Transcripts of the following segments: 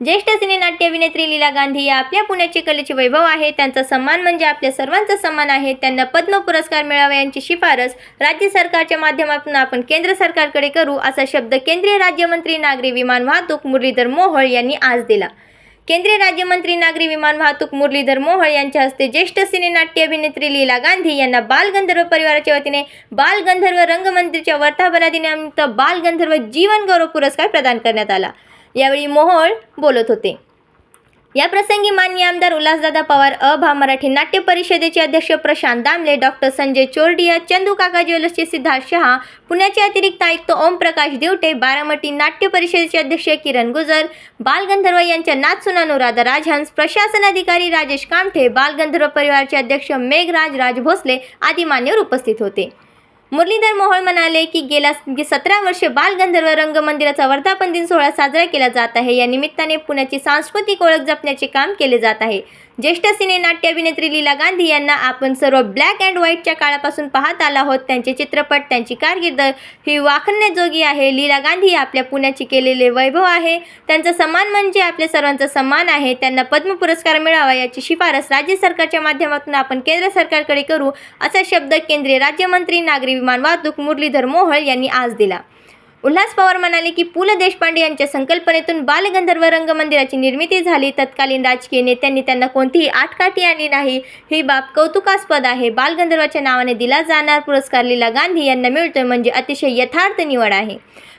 ज्येष्ठ सिनेनाट्य अभिनेत्री लीला गांधी या आपल्या पुण्याचे कलेचे वैभव आहे. त्यांचा सन्मान म्हणजे आपल्या सर्वांचा सन्मान आहे. त्यांना पद्म पुरस्कार मिळावा यांची शिफारस राज्य सरकारच्या माध्यमातून आपण केंद्र सरकारकडे करू असा शब्द केंद्रीय राज्यमंत्री नागरी विमान वाहतूक मुरलीधर मोहोळ यांनी आज दिला. केंद्रीय राज्यमंत्री नागरी विमान वाहतूक मुरलीधर मोहोळ यांच्या हस्ते ज्येष्ठ सिनेनाट्य अभिनेत्री लीला गांधी यांना बालगंधर्व परिवाराच्या वतीने बालगंधर्व रंगमंदिरच्या वर्धापना दिनानिमित्त बालगंधर्व जीवन गौरव पुरस्कार प्रदान करण्यात आला. यावेळी मोहोळ बोलत होते. या प्रसंगी मान्य आमदार उल्हासदादा पवार अभा मराठी नाट्य परिषदेचे अध्यक्ष प्रशांत दामले डॉक्टर संजय चोरडिया चंदू काका ज्वेलर्सचे सिद्धार्थ शहा पुण्याचे अतिरिक्त आयुक्त ओमप्रकाश देवटे बारामती नाट्य परिषदेचे अध्यक्ष किरण गुजर बालगंधर्व यांच्या नाचसून अनुराधा राजहंस प्रशासन अधिकारी राजेश कामठे बालगंधर्व परिवारचे अध्यक्ष मेघराज राज भोसले आदी मान्यवर उपस्थित होते. मुरलीधर मोहोळ म्हणाले की गेल्या सतरा वर्षे बालगंधर्व रंगमंदिराचा वर्धापन दिन सोहळा साजरा केला जात आहे. या निमित्ताने पुण्याची सांस्कृतिक ओळख जपण्याचे काम केले जात आहे. ज्येष्ठ सिने नाट्य अभिनेत्री लीला गांधी यांना आपण सर्व ब्लॅक अँड व्हाईटच्या काळापासून पाहत आला आहोत. त्यांचे चित्रपट त्यांची कारकीर्द ही वाखण्याजोगी आहे. लीला गांधी आपल्या पुण्याची केलेले वैभव आहे. त्यांचा सन्मान म्हणजे आपल्या सर्वांचा सन्मान आहे. त्यांना पद्म पुरस्कार मिळावा याची शिफारस राज्य सरकारच्या माध्यमातून आपण केंद्र सरकारकडे करू असा शब्द केंद्रीय राज्यमंत्री नागरी विमान वाहतूक मुरलीधर मोहोळ यांनी आज दिला. उल्हास पवार म्हणाले की पु ल देशपांडे यांच्या संकल्पनेतून बालगंधर्व रंगमंदिराची निर्मिती झाली. तत्कालीन राजकीय नेत्यांनी त्यांना कोणतीही आटकाठी आणली नाही. ही बाब कौतुकास्पद आहे. बालगंधर्वाच्या नावाने दिला जाणार पुरस्कार लीला गांधी यांना मिळतोय म्हणजे अतिशय यथार्थ निवड आहे.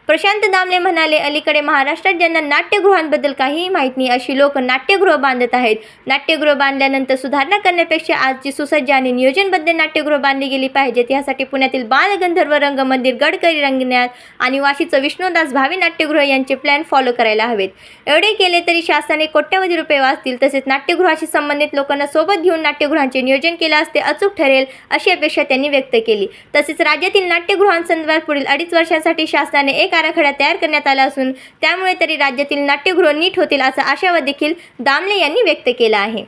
प्रशांत दामले म्हणाले अलीकडे महाराष्ट्रात ज्यांना नाट्यगृहांबद्दल काहीही माहीत नाही अशी लोक नाट्यगृह बांधत आहेत. नाट्यगृह बांधल्यानंतर सुधारणा करण्यापेक्षा आजची सुसज्ज आणि नियोजनबद्ध नाट्यगृह बांधली गेली पाहिजेत. यासाठी पुण्यातील बालगंधर्व रंगमंदिर गडकरी रंगण्यात आणि वाशीचं विष्णुदास भावी नाट्यगृह यांचे प्लॅन फॉलो करायला हवेत. एवढे केले तरी शासनाने कोट्यवधी रुपये वाचतील तसेच नाट्यगृहाशी संबंधित लोकांना सोबत घेऊन नाट्यगृहांचे नियोजन केले असते अचूक ठरेल अशी अपेक्षा त्यांनी व्यक्त केली. तसेच राज्यातील नाट्यगृहांसंदर्भात पुढील अडीच वर्षांसाठी शासनाने एक आराखडा तयार करण्यात आला असून त्यामुळे तरी राज्यातील नाट्यगृह नीट होतील असा आशावाद देखील दामले यांनी व्यक्त केला आहे.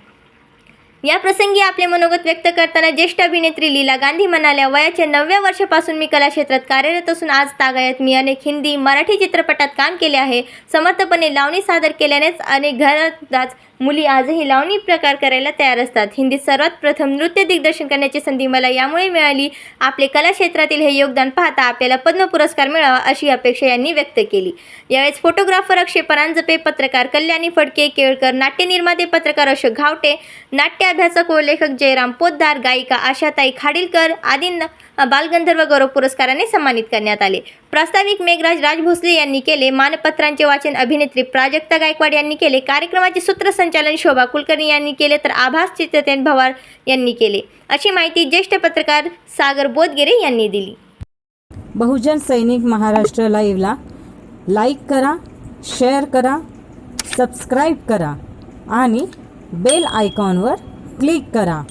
या प्रसंगी आपले मनोगत व्यक्त करताना ज्येष्ठ अभिनेत्री लीला गांधी म्हणाल्या वयाच्या नवव्या वर्षापासून मी कला क्षेत्रात कार्यरत असून आज तागायत मी अनेक हिंदी मराठी चित्रपटात काम केले आहे. समर्थपणे लावणी सादर केल्यानेच अनेक घरात मुली आजही लावणी प्रकार करायला तयार असतात. हिंदीत सर्वात प्रथम नृत्य दिग्दर्शन करण्याची संधी मला यामुळे मिळाली. आपले कला क्षेत्रातील हे योगदान पाहता आपल्याला पद्म पुरस्कार मिळावा अशी अपेक्षा यांनी व्यक्त केली. यावेळेस फोटोग्राफर अक्षय परांजपे पत्रकार कल्याणी फडके केळकर नाट्य निर्माते पत्रकार अशोक घावटे नाट्य अभ्यासक व लेखक जयराम पोद्दार गायिका आशाताई खाडीलकर आदींना बालगंधर्व गौरव पुरस्काराने सन्मानित करण्यात आले. प्रास्ताविक मेघराज राज भोसले यांनी केले. मानपत्रांचे वाचन अभिनेत्री प्राजक्ता गायकवाड यांनी केले. कार्यक्रमाचे संचालन शोभा कुलकर्णी यांनी केले तर आभास चित्रतेन भवार यांनी केले. अशी माहिती ज्येष्ठ पत्रकार सागर बोदगिरे यांनी दिली. बहुजन सैनिक महाराष्ट्र लाईव्हला लाईक करा शेअर करा सबस्क्राईब करा आणि बेल आयकॉनवर क्लिक करा.